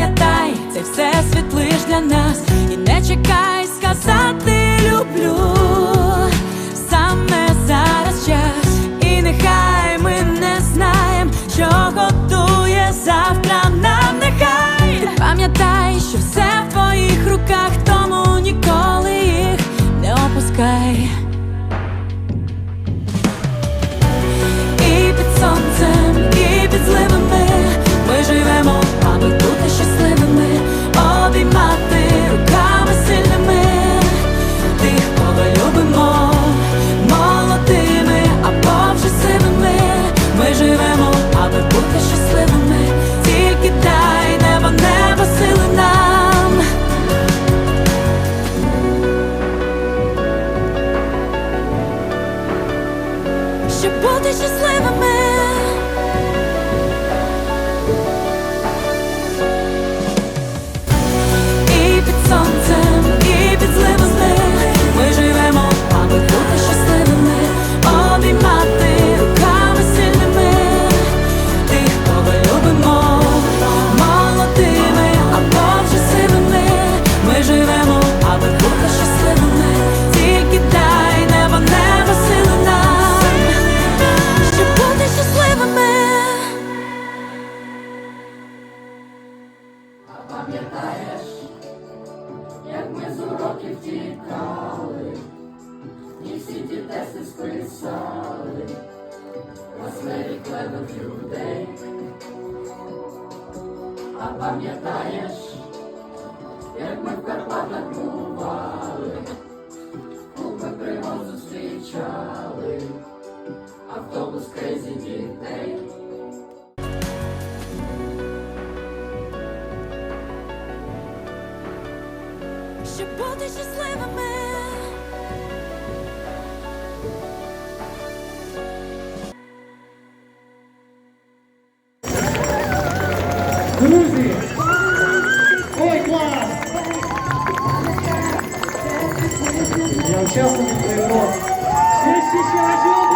Пам'ятай, це все світ лиш для нас, і не чекай сказати люблю. Щоб бути щасливими. Ми втікали, і всі дітеси списали, Розвері клевих людей. А пам'ятаєш, як ми в Карпатах бували, щасливими. Друзі! Ой, клас! Я учасник ігрок. Ще, ще, ще разів